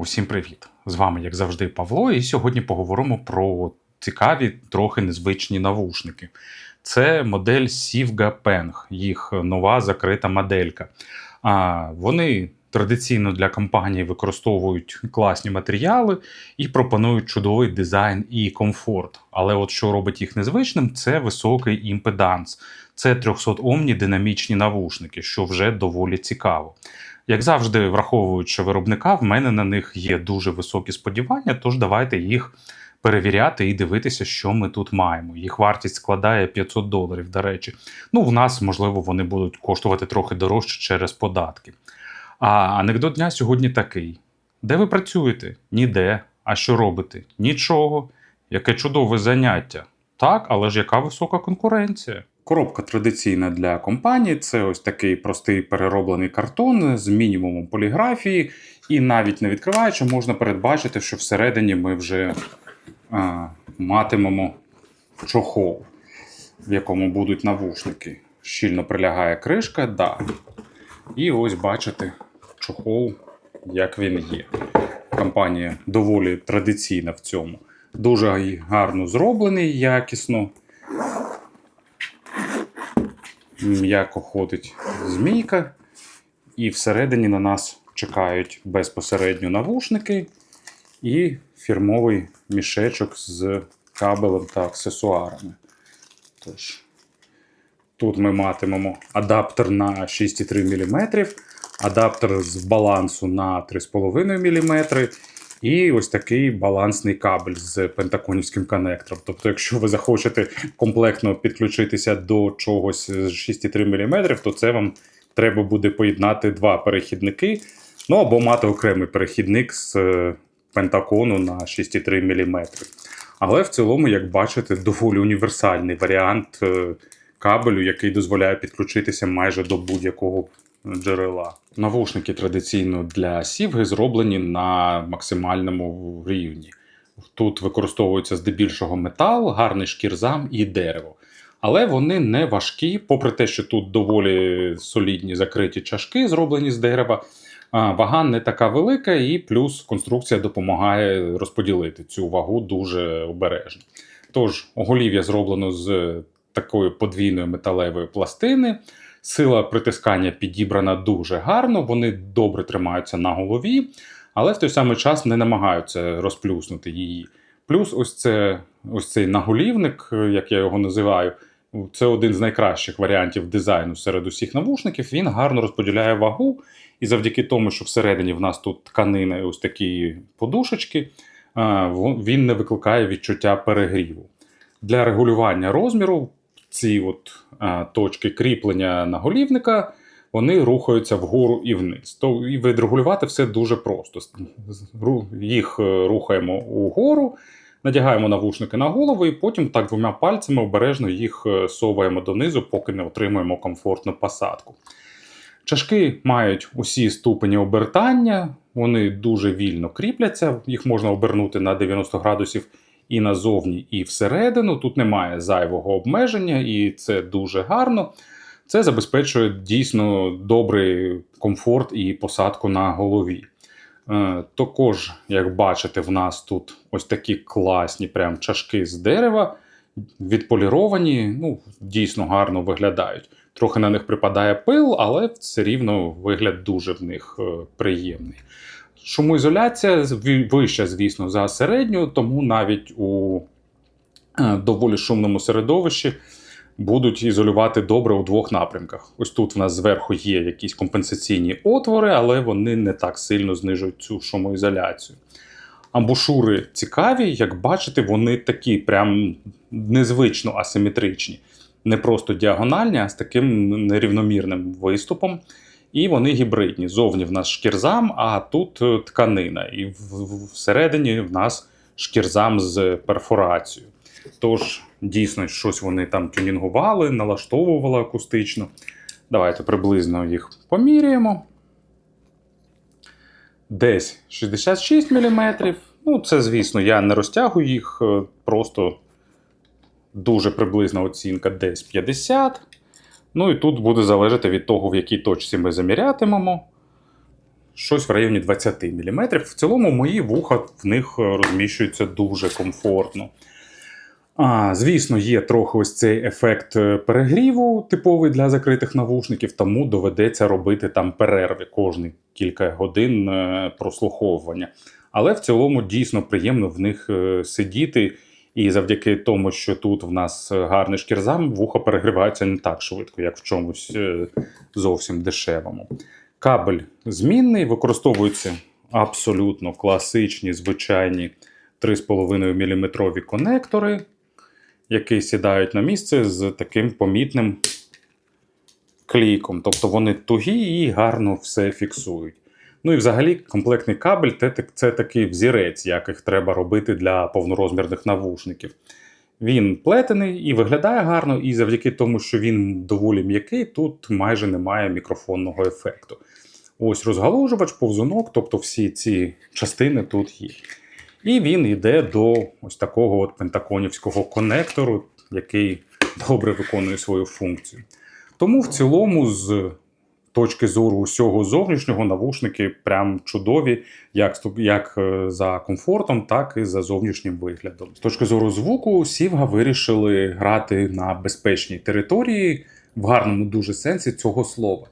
Усім привіт! З вами, як завжди, Павло, і сьогодні поговоримо про цікаві, трохи незвичні навушники. Це модель Sivga Peng, їх нова закрита моделька. А, Вони традиційно для компанії використовують класні матеріали і пропонують чудовий дизайн і комфорт. Але от що робить їх незвичним, це високий імпеданс. Це 300 омні динамічні навушники, що вже доволі цікаво. Як завжди, враховуючи виробника, в мене на них є дуже високі сподівання, тож давайте їх перевіряти і дивитися, що ми тут маємо. Їх вартість складає 500 доларів, до речі. Ну, в нас, можливо, вони будуть коштувати трохи дорожче через податки. А анекдот дня сьогодні такий: де ви працюєте? Ніде. А що робите? Нічого. Яке чудове заняття. Так, але ж яка висока конкуренція? Коробка традиційна для компанії це ось такий простий перероблений картон з мінімумом поліграфії, і навіть не відкриваючи, можна передбачити, що всередині ми вже а, матимемо чохол, в якому будуть навушники. Щільно прилягає кришка, да. І ось бачите чохол, як він є. Компанія доволі традиційна в цьому. Дуже гарно зроблений, якісно. М'яко ходить змійка, і всередині на нас чекають безпосередньо навушники і фірмовий мішечок з кабелем та аксесуарами. Тож, тут ми матимемо адаптер на 6,3 мм, адаптер з балансу на 3,5 мм. І ось такий балансний кабель з пентаконівським конектором. Тобто, якщо ви захочете комплектно підключитися до чогось з 6,3 мм, то це вам треба буде поєднати два перехідники, ну або мати окремий перехідник з е, пентакону на 6,3 мм. Але в цілому, як бачите, доволі універсальний варіант е, кабелю, який дозволяє підключитися майже до будь-якого джерела. Навушники традиційно для сівги зроблені на максимальному рівні. Тут використовується здебільшого метал, гарний шкірзам і дерево. Але вони не важкі, попри те, що тут доволі солідні закриті чашки, зроблені з дерева. Вага не така велика, і плюс конструкція допомагає розподілити цю вагу дуже обережно. Тож, оголів'я зроблено з такої подвійної металевої пластини. Сила притискання підібрана дуже гарно, вони добре тримаються на голові, але в той самий час не намагаються розплюснути її. Плюс, ось це ось цей наголівник, як я його називаю, це один з найкращих варіантів дизайну серед усіх навушників. Він гарно розподіляє вагу, і завдяки тому, що всередині в нас тут тканина і ось такі подушечки, він не викликає відчуття перегріву. Для регулювання розміру ці от а, точки кріплення наголівника вони рухаються вгору і вниз. То і відрегулювати все дуже просто. Їх е, рухаємо угору, надягаємо навушники на голову, і потім так двома пальцями обережно їх е, соваємо донизу, поки не отримуємо комфортну посадку. Чашки мають усі ступені обертання, вони дуже вільно кріпляться, їх можна обернути на 90 градусів і назовні, і всередину. Тут немає зайвого обмеження, і це дуже гарно. Це забезпечує дійсно добрий комфорт і посадку на голові. Е, також, як бачите, в нас тут ось такі класні прям чашки з дерева, відполіровані, ну, дійсно гарно виглядають. Трохи на них припадає пил, але все рівно вигляд дуже в них е, приємний. Шумоізоляція вища, звісно, за середню, тому навіть у е, доволі шумному середовищі будуть ізолювати добре у двох напрямках. Ось тут в нас зверху є якісь компенсаційні отвори, але вони не так сильно знижують цю шумоізоляцію. Амбушури цікаві, як бачите, вони такі прям незвично асиметричні. Не просто діагональні, а з таким нерівномірним виступом. І вони гібридні. Зовні в нас шкірзам, а тут е, тканина. І всередині в нас шкірзам з перфорацією. Тож, дійсно, щось вони там тюнінгували, налаштовували акустично. Давайте приблизно їх поміряємо. Десь 66 мм. Ну, це, звісно, я не розтягую їх, е, просто дуже приблизна оцінка десь 50. Ну і тут буде залежати від того, в якій точці ми замірятимемо. щось в районі 20 мм. В цілому мої вуха в них е, розміщуються дуже комфортно. А, звісно, є трохи ось цей ефект е, перегріву, типовий для закритих навушників, тому доведеться робити там перерви кожні кілька годин е, прослуховування. Але в цілому дійсно приємно в них сидіти. І завдяки тому, що тут в нас е, гарний шкірзам, вуха перегріваються не так швидко, як в чомусь е, зовсім дешевому. Кабель змінний, використовуються абсолютно класичні, звичайні 3,5 мм конектори, які сідають на місце з таким помітним клійком. Тобто вони тугі і гарно все фіксують. Ну і взагалі комплектний кабель це, такий взірець, яких треба робити для повнорозмірних навушників. Він плетений і виглядає гарно, і завдяки тому, що він доволі м'який, тут майже немає мікрофонного ефекту. Ось розгалужувач, повзунок, тобто всі ці частини тут є. І він йде до ось такого от пентаконівського конектору, який добре виконує свою функцію. Тому в цілому, з точки зору усього зовнішнього, навушники прям чудові, як, як е, за комфортом, так і за зовнішнім виглядом. З точки зору звуку, Сівга вирішили грати на безпечній території в гарному дуже сенсі цього слова.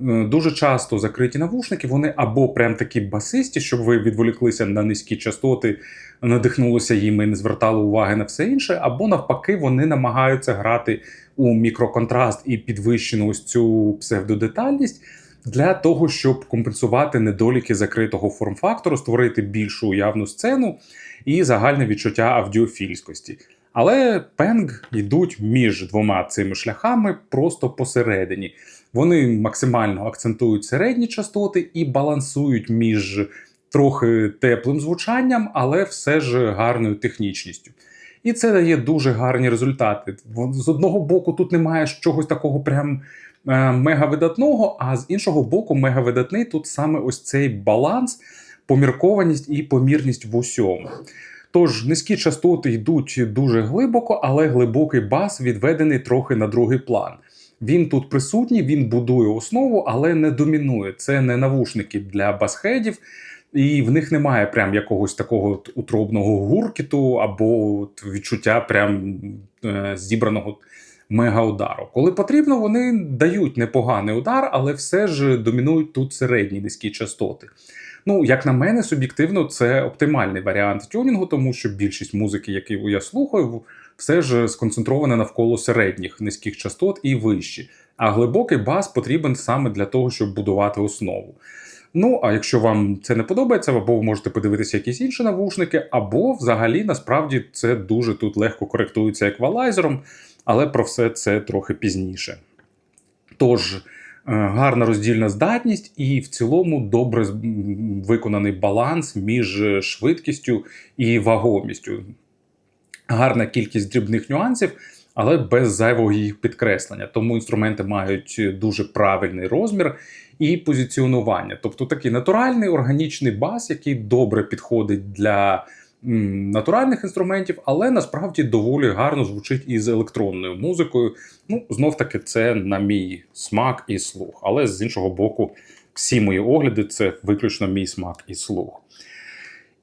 Е, Дуже часто закриті навушники, вони або прям такі басисті, щоб ви відволіклися на низькі частоти, надихнулися їм і не звертали уваги на все інше, або навпаки, вони намагаються грати у мікроконтраст і підвищену ось цю псевдодетальність для того, щоб компенсувати недоліки закритого форм-фактору, створити більшу уявну сцену і загальне відчуття авдіофільськості. Але пенг йдуть між двома цими шляхами просто посередині. Вони максимально акцентують середні частоти і балансують між трохи теплим звучанням, але все ж гарною технічністю. І це дає дуже гарні результати. З одного боку, тут немає чогось такого прям е, мегавидатного, а з іншого боку, мегавидатний тут саме ось цей баланс, поміркованість і помірність в усьому. Тож низькі частоти йдуть дуже глибоко, але глибокий бас відведений трохи на другий план. Він тут присутній, він будує основу, але не домінує. Це не навушники для басхедів, і в них немає прям якогось такого утробного гуркіту або відчуття прям е, зібраного мегаудару. Коли потрібно, вони дають непоганий удар, але все ж домінують тут середні низькі частоти. Ну, як на мене, суб'єктивно, це оптимальний варіант тюнінгу, тому що більшість музики, яку я слухаю, все ж сконцентрована навколо середніх низьких частот і вищі. А глибокий бас потрібен саме для того, щоб будувати основу. Ну, а якщо вам це не подобається, або ви можете подивитися якісь інші навушники, або взагалі насправді це дуже тут легко коректується еквалайзером, але про все це трохи пізніше. Тож, е, гарна роздільна здатність і в цілому добре виконаний баланс між швидкістю і вагомістю. Гарна кількість дрібних нюансів, але без зайвого їх підкреслення. Тому інструменти мають дуже правильний розмір і позиціонування. Тобто такий натуральний органічний бас, який добре підходить для м, натуральних інструментів, але насправді доволі гарно звучить із електронною музикою. Ну, знов таки, це на мій смак і слух. Але з іншого боку, всі мої огляди це виключно мій смак і слух.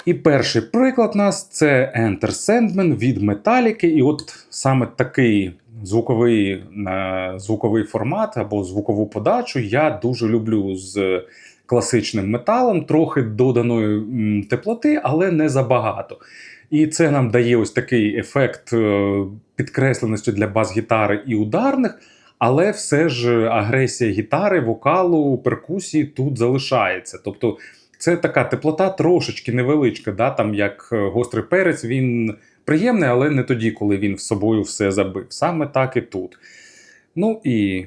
І перший приклад нас це Enter Sandman від Metallica. І от саме такий звуковий, е, звуковий формат або звукову подачу я дуже люблю з класичним металом, трохи доданої теплоти, але не забагато. І це нам дає ось такий ефект е, підкресленості для бас-гітари і ударних. Але все ж агресія гітари, вокалу, перкусії тут залишається. Тобто це така теплота трошечки невеличка, да? там як е, гострий перець, він приємний, але не тоді, коли він в собою все забив. Саме так і тут. Ну і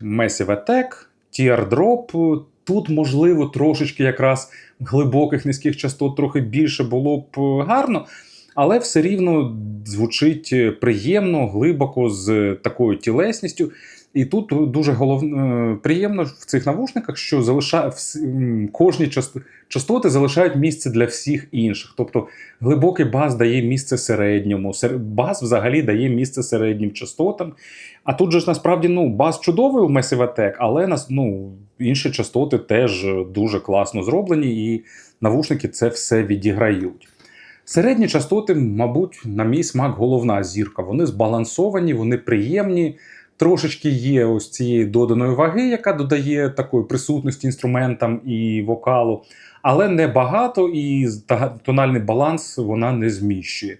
Massive Attack, Teardrop. Тут, можливо, трошечки якраз глибоких низьких частот трохи більше було б е, гарно, але все рівно звучить е, приємно, глибоко, з такою тілесністю. І тут дуже головне приємно в цих навушниках, що залишає кожні част- частоти залишають місце для всіх інших. Тобто глибокий бас дає місце середньому, сер- бас взагалі дає місце середнім частотам. А тут же ж насправді ну, бас чудовий у Massive Attack, але нас, ну, інші частоти теж дуже класно зроблені, і навушники це все відіграють. Середні частоти, мабуть, на мій смак головна зірка. Вони збалансовані, вони приємні. Трошечки є ось цієї доданої ваги, яка додає такої присутності інструментам і вокалу, але не багато, і тональний баланс вона не зміщує.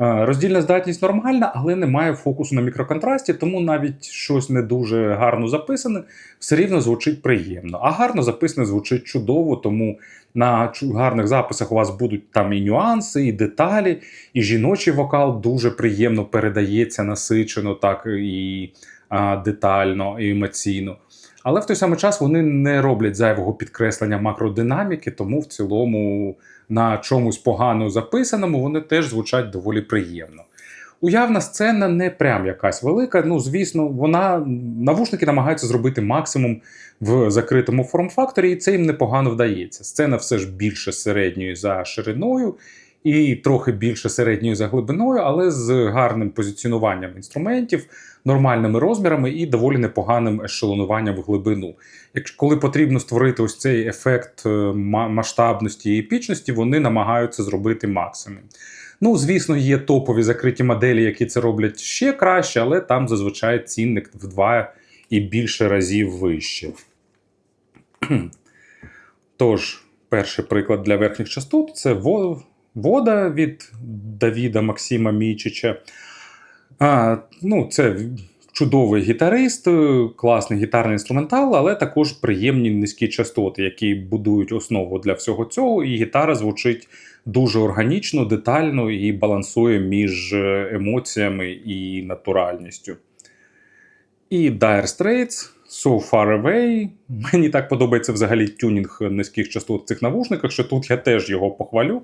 Е, Роздільна здатність нормальна, але немає фокусу на мікроконтрасті, тому навіть щось не дуже гарно записане, все рівно звучить приємно. А гарно записане звучить чудово, тому на гарних записах у вас будуть там і нюанси, і деталі, і жіночий вокал дуже приємно передається насичено, так і а, детально, і емоційно. Але в той самий час вони не роблять зайвого підкреслення макродинаміки, тому в цілому на чомусь погано записаному вони теж звучать доволі приємно. Уявна сцена не прям якась велика. Ну, звісно, вона навушники намагаються зробити максимум в закритому форм-факторі, і це їм непогано вдається. Сцена все ж більше середньої за шириною і трохи більше середньої за глибиною, але з гарним позиціонуванням інструментів, нормальними розмірами і доволі непоганим ешелонуванням в глибину. Якщо коли потрібно створити ось цей ефект е, масштабності і епічності, вони намагаються зробити максимум. Ну, звісно, є топові закриті моделі, які це роблять ще краще, але там зазвичай цінник в два і більше разів вище. Тож, перший приклад для верхніх частот це вода від Давіда Максима Мічича. А, ну, це чудовий гітарист, класний гітарний інструментал, але також приємні низькі частоти, які будують основу для всього цього. І гітара звучить дуже органічно, детально і балансує між е, емоціями і натуральністю. І Dire Straits, So Far Away. Мені так подобається взагалі тюнінг низьких частот в цих навушниках, що тут я теж його похвалю,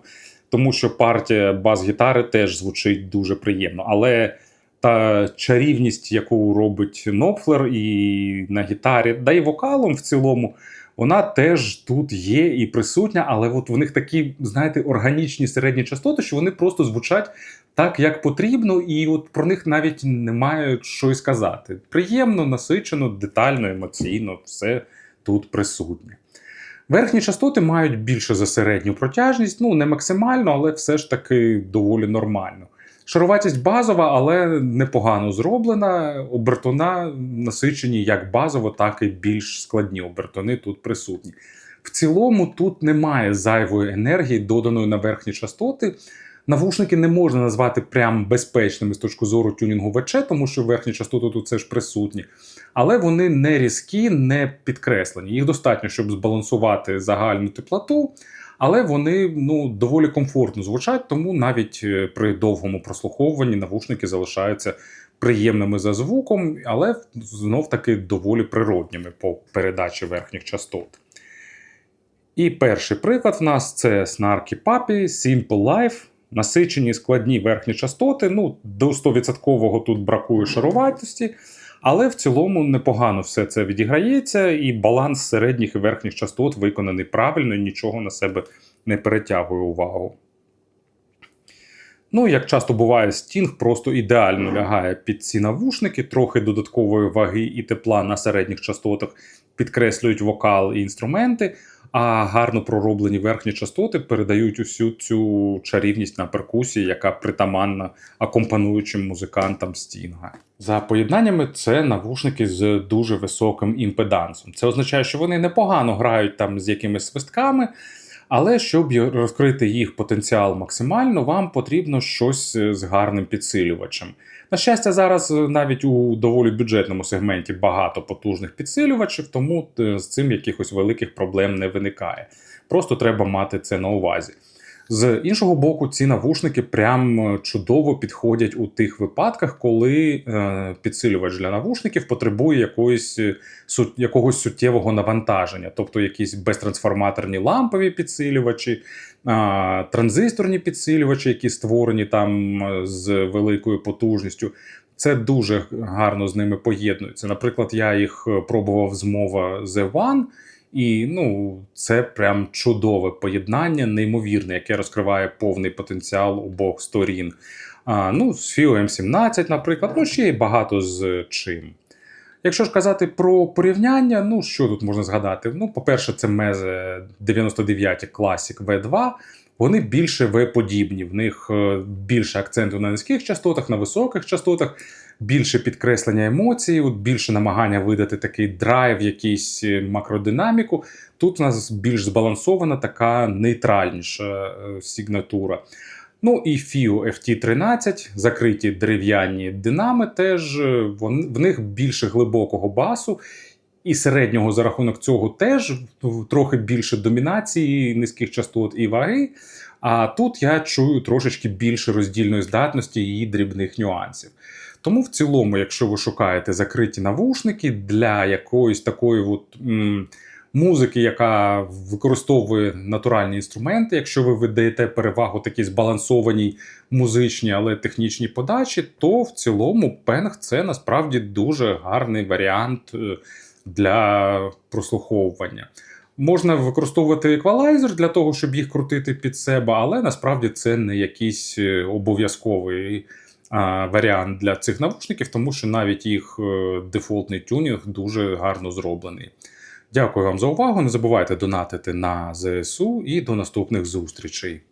тому що партія бас-гітари теж звучить дуже приємно. Але та чарівність, яку робить Нопфлер і на гітарі, да й вокалом в цілому, вона теж тут є і присутня, але от в них такі, знаєте, органічні середні частоти, що вони просто звучать так, як потрібно, і от про них навіть немає що й сказати. Приємно, насичено, детально, емоційно, все тут присутнє. Верхні частоти мають більше за середню протяжність, ну не максимально, але все ж таки доволі нормально. Шаруватість базова, але непогано зроблена. Обертона насичені як базово, так і більш складні обертони тут присутні. В цілому тут немає зайвої енергії, доданої на верхні частоти. Навушники не можна назвати прям безпечними з точки зору тюнінгу ВЧ, тому що верхні частоти тут все ж присутні. Але вони не різкі, не підкреслені. Їх достатньо, щоб збалансувати загальну теплоту, але вони ну, доволі комфортно звучать, тому навіть е, при довгому прослуховуванні навушники залишаються приємними за звуком, але знов таки доволі природніми по передачі верхніх частот. І перший приклад в нас це Snarky Puppy, Simple Life. Насичені складні верхні частоти. Ну, до 100% тут бракує шаруватості, але в цілому непогано все це відіграється, і баланс середніх і верхніх частот виконаний правильно, і нічого на себе не перетягує увагу. Ну, як часто буває, стінг просто ідеально лягає під ці навушники, трохи додаткової ваги і тепла на середніх частотах підкреслюють вокал і інструменти, а гарно пророблені верхні частоти передають усю цю чарівність на перкусії, яка притаманна акомпануючим музикантам Стінга. За поєднаннями, це навушники з дуже високим імпедансом. Це означає, що вони непогано грають там з якимись свистками. Але щоб розкрити їх потенціал максимально, вам потрібно щось е, з гарним підсилювачем. На щастя, зараз е, навіть у доволі бюджетному сегменті багато потужних підсилювачів, тому е, з цим якихось великих проблем не виникає. Просто треба мати це на увазі. З іншого боку, ці навушники прям е, чудово підходять у тих випадках, коли е, підсилювач для навушників потребує якоїсь, е, якогось суттєвого навантаження, тобто якісь безтрансформаторні лампові підсилювачі, транзисторні підсилювачі, які створені там з великою потужністю. це дуже гарно з ними поєднується. Наприклад, я їх пробував з мова The One, і ну, це прям чудове поєднання, неймовірне, яке розкриває повний потенціал обох сторін. А, ну, з FIO M17, наприклад, ну ще й багато з чим. Якщо ж казати про порівняння, ну що тут можна згадати? Ну, по-перше, це Meze 99 Classic V2. Вони більше V-подібні, в них е, більше акценту на низьких частотах, на високих частотах, більше підкреслення емоцій, більше намагання видати такий драйв, якийсь е, макродинаміку. Тут у нас більш збалансована така нейтральніша е, сигнатура. Ну і FIO FT13, закриті дерев'яні динами, теж е, в них більше глибокого басу. І середнього за рахунок цього теж трохи більше домінації низьких частот і ваги. А тут я чую трошечки більше роздільної здатності і дрібних нюансів. Тому в цілому, якщо ви шукаєте закриті навушники для якоїсь такої от, м, музики, яка використовує натуральні інструменти, якщо ви видаєте перевагу такій збалансованій музичній, але технічній подачі, то в цілому пенг це насправді дуже гарний варіант е, для прослуховування. Можна використовувати еквалайзер для того, щоб їх крутити під себе, але насправді це не якийсь е, обов'язковий варіант для цих навушників, тому що навіть їх е, дефолтний тюнінг дуже гарно зроблений. Дякую вам за увагу. Не забувайте донатити на ЗСУ і до наступних зустрічей.